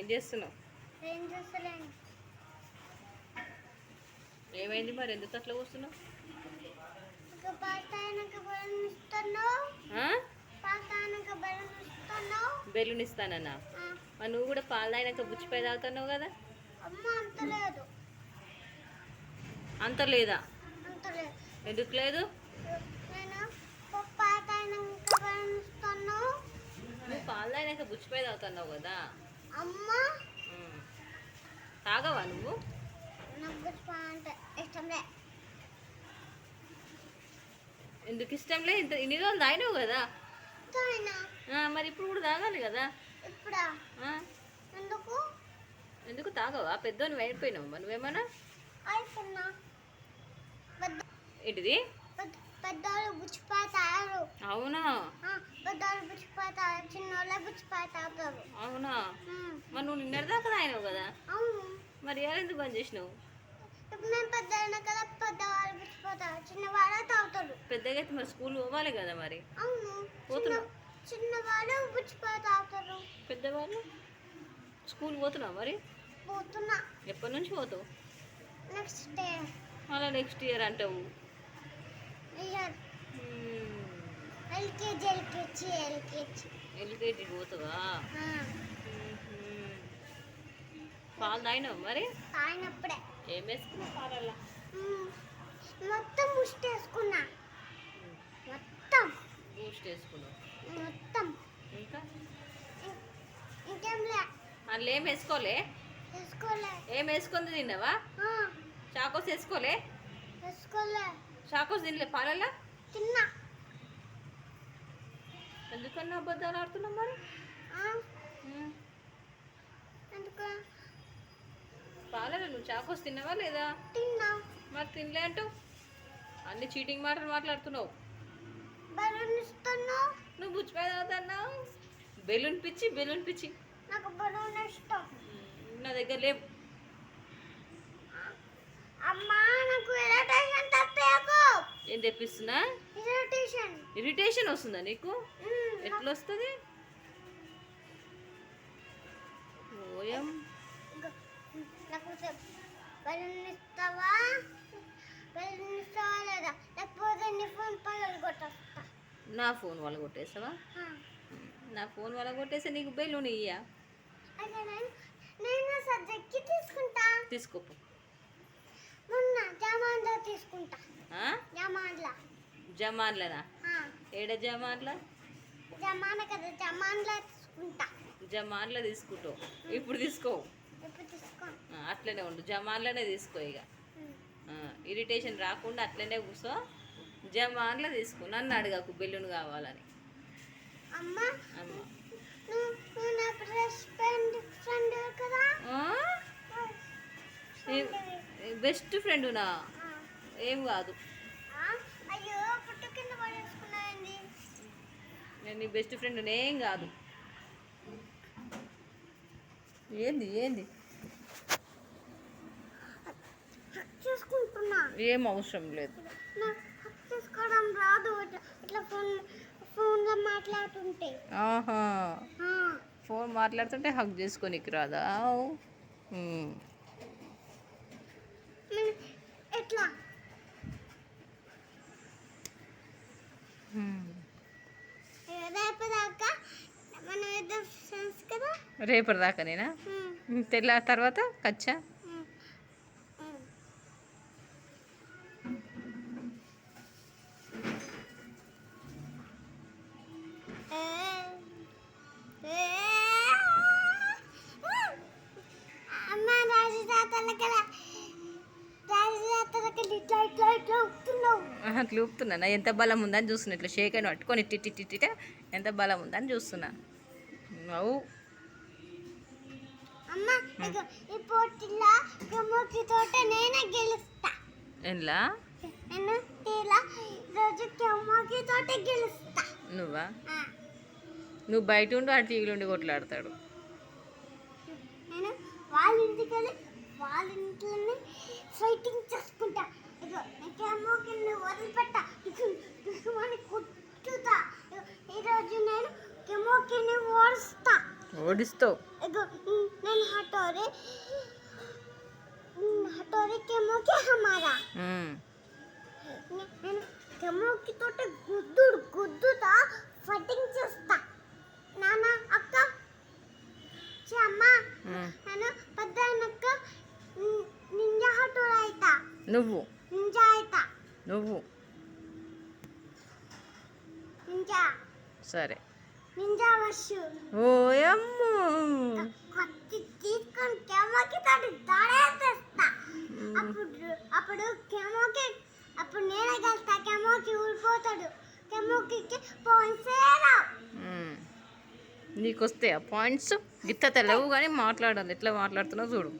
ఏం చేస్తున్నావు? ఏం చేస్తలేను ఏమైంది మరి? ఎందుకు అట్లా కూర్చున్నావు? బెలూన్ ఇస్తానన్నా? మరి నువ్వు కూడా పాలు తాగినాక బుచ్చిపోయి తాగుతున్నావు కదా? అంత లేదు. ఎందుకు లేదు? నువ్వు పాలు తాగినాక బుచ్చిపోయి తాగుతున్నావు కదా. తాగవా నువ్వు? ఇష్టం లే. ఎందుకు ఇష్టం లేదు ఇంత ఇన్ని రోజులు తాగినావు కదా. మరి ఇప్పుడు కూడా తాగాలి కదా? ఎందుకు? ఎందుకు తాగవా? పెద్దోని మరి నువ్వేమన్నా? ఏంటిది? అవునా? పెద్దవాళ్ళు బుచ్చిపోతారు చిన్నోళ్ళే బుచ్చిపోతారు అవునా? మరి నువ్వు నిన్నటిదాకా తాగినావు కదా? అవును. మరి ఎలా ఎందుకు బంద్ చేసినావు? ఇప్పుడు మేము పెద్ద కదా పెద్దవాళ్ళు బుచ్చిపోతారు చిన్నవాళ్ళే తాగుతారు. పెద్దగా అయితే మరి స్కూల్ పోవాలి కదా మరి? అవును. చిన్న పోతున్నాం. చిన్నవాళ్ళు బుచ్చిపోతారు పెద్దవాళ్ళు? స్కూల్ పోతున్నావు మరి? పోతున్నా. ఎప్పటి నుంచి పోతావు? నెక్స్ట్ డే మళ్ళీ నెక్స్ట్ ఇయర్ అంటావు. ఇయర్. LKG LKG. పాలు తాగినావు మరి? తాగినప్పుడే. ఏం వేసుకున్నావు పాలల్లో? మ్మ్. మొత్తం వేసుకున్నా. మొత్తం. బూస్ట్ వేసుకున్నావు? మొత్తం. ఇంకా? ఇం- ఇంకేం లే. అందులో ఏం వేసుకోలే? వేసుకోలే. ఏం వేసుకుంది తిన్నావా? చాకోస్ వేసుకోలే? వేసుకోలే. చాకోస్ తినలే పాలల్లో? తిన్నా. ఎందుకన్నా అబద్ధాలు ఆడుతున్నావు మరి? పాలలో నువ్వు? చాకోస్ తిన్నావా లేదా? మరి తినలే అంటావు అన్ని చీటింగ్ మాటలు మాట్లాడుతున్నావు. నువ్వు బుచ్చిపోయి తాగుతున్నావు బెలూన్ పిచ్చి బెలూన్ పిచ్చి. నాకు బలూన్ ఇష్టం. నా దగ్గర లేవు. అమ్మా నాకు ఇరిటేషన్ ఏం తెప్పిస్తున్నా? ఇరిటేషన్ ఇరిటేషన్ వస్తుందా నీకు? మ్మ్, ఎట్లా వస్తుంది ఓయం నాకు- లేదా? లేకపోతే నీ ఫోన్ కొట్టేస్తా. నా ఫోన్ వాళ్ళ కొట్టేసావా? ఆ. నా ఫోన్ వాళ్ళ కొట్టేస్తే నీకు బెలూన్ ఇయ్యా. నేను నేను సబ్జెక్ట్కి తీసుకుంటా. తీసుకోపు. మొన్న జమాన్లో తీసుకుంటా? జమాన్లా. జమాన్లనా? ఏడ జమాన్ల? జమాన కదా జమాన్లా తీసుకుంటా. జమాన్లో తీసుకుంటావు. ఇప్పుడు తీసుకో. ఇప్పుడు తీసుకో. ఆ, అట్లనే ఉండు. జమాన్లోనే తీసుకో ఇక. ఇరిటేషన్ రాకుండా అట్లనే కూర్చో. జమాన్లో తీసుకో. నన్ను అడగకు బెలూన్ కావాలని. అమ్మ బెస్ట్ ఫ్రెండ్ బెస్ట్ ఫ్రెండునా. ఏం కాదు. నేను నీ బెస్ట్ ఫ్రెండ్ ఏం కాదు. ఏంది ఏంది? ఏం అవసరం లేదు. చేసుకోవడం రాదు. ఇట్లా ఫోన్ ఫోన్లో మాట్లాడుతుంటే. ఆహా. ఫోన్ మాట్లాడుతుంటే హక్ చేసుకోనికి రాదా? రేపటి దాకా నేనా తెల్ల తర్వాత కచ్చా? అట్లా ఊపుతున్నా ఎంత బలం ఉందని చూస్తున్నా. ఇట్లా షేక్ అని పట్టుకొని టిట్టిట ఎంత బలం ఉందని చూస్తున్నా. అవు. ఈ పోటీలో గమ్మకి తోట నేనే గెలుస్తా. ఎలా నేను ఇలా రోజు గమ్మకి తోట గెలుస్తా. నువ్వా? నువ్వు బయట ఉండి ఆ టీవీలో ఉండి కొట్లాడతాడు. నేను వాళ్ళ ఇంటికి వెళ్ళి వాళ్ళ ఇంట్లోనే ఫైటింగ్ చేసుకుంటా. ఇగో నీకేమో కింద వదిలిపెట్టా. దుష్మని కుట్టుతా. ఇగో, ఈరోజు నేను కెమోకిని ఓడిస్తా. ఓడిస్తావు. ఇగో ఈ- నేను हटोरे हटोरे केमो के हमारा ఉమ్. నేను కెమోకి తోటి గుద్దుడు గుద్దుతా ఫైటింగ్ చేస్తా నాన్న అక్క ఛీ, అమ్మ ఉమ్. నేను పెద్ద అయినాక నింజా హటోరా అయితా నువ్వు నింజా అయితా నువ్వు నింజా సరే నింజా వచ్చు ఓయమ్మో కత్తి తీసుకొని కెమోకి తోటి దాడేస్తా అప్పుడు అప్పుడు కెమోకి అప్పుడు నేనే గెలుస్తా కెమోకి ఊడిపోతాడు. కెమోకి పాయింట్స్. నీకు వస్తే ఆ పాయింట్స్ గిత్త తెలవు కానీ మాట్లాడాలి. ఎట్లా మాట్లాడుతున్నావు చూడు.